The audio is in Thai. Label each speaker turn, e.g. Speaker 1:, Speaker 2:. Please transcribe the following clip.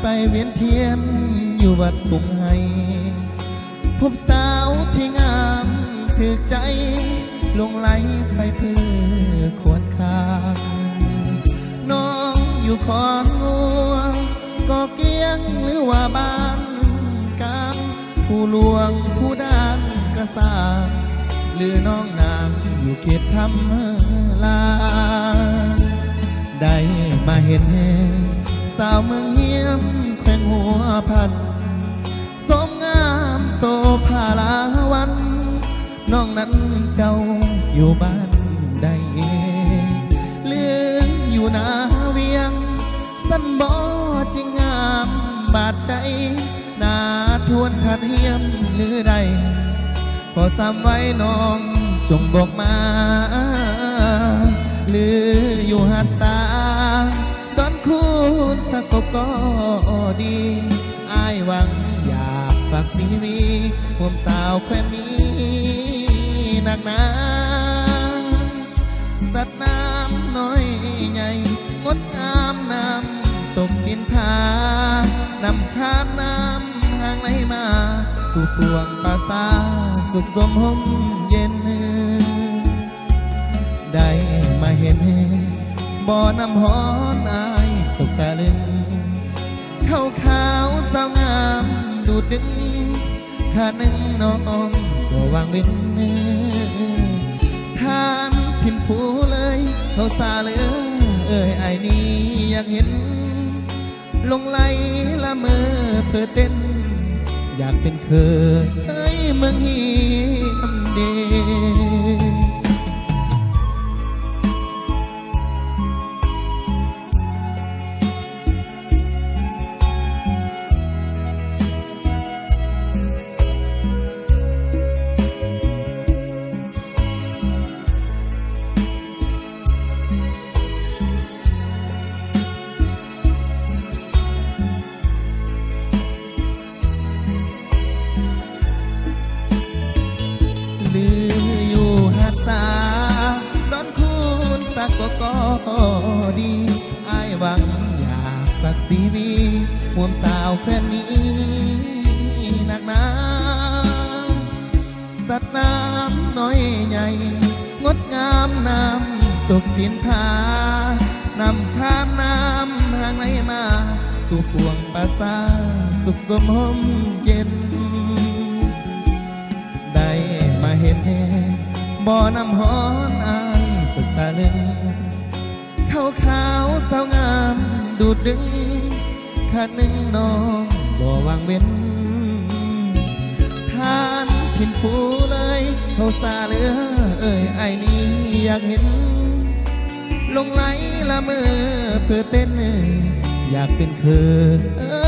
Speaker 1: ไปเวียนเทียนอยู่วัดปุ่งไห้พบสาวที่งามถือใจลงไหลไปเพื่อควรคาน้องอยู่ขอนงัวก็เกียงหรือว่าบ้านกลางผู้ลวงผู้ด้านกษาหรือน้องนางอยู่เขตทำลาได้มาเห็น สาวเมืองเฮียมแขวงหัวพันสมงามโซภาลาวันน้องนั้นเจ้าอยู่บ้านใดหรืออยู่นาเวียง สันบ่จริงงามบาดใจนาทวนขัดเฮียมหรือใดขอสามไว้น้องจงบอกมาหรืออยู่หัดสา ก็ดีอายหวังอยากฝากซีรีห่วมสาวแควนนี้หนักหนาสัตว์น้ำน้อยใหญ่งดงามน้ำตกดินทานำคานน้ำห่างไหลมา สู่ปวงป่าสาสุขสมหมเย็น ได้มาเห็นบ่อน้ำหอนอา ขาวขาวสาวงามดูดึงขาหนึ่งน้องก็วางเว้นทานทิมผูเลยเขาซาเลยเอ้ยไอ้นี้อยากเห็น ลงไหลละเมอเพื่อเต้น อยากเป็นเคยเอ้ยเมืองเฮียมเด ก็ดีอายหวังอยากสักสีวีห่วมสาวแฟนนี้หนักหนาสัตว์น้ำน้อยใหญ่ งดงามน้ำตกดินผานำข้ามน้ำห่างไหลมา สู่ปวงปราสาสุขสมหมเย็น ได้มาเห็นบ่อน้ำหอน สาวงามดูดดึงขาหนึ่งน้องบ่วางเว้นทานผินผูเลยเขาซาเหลือเอ้ยไอ้นี้อยากเห็น ลงไหลละเมอเพื่อเต้น อยากเป็นเธอ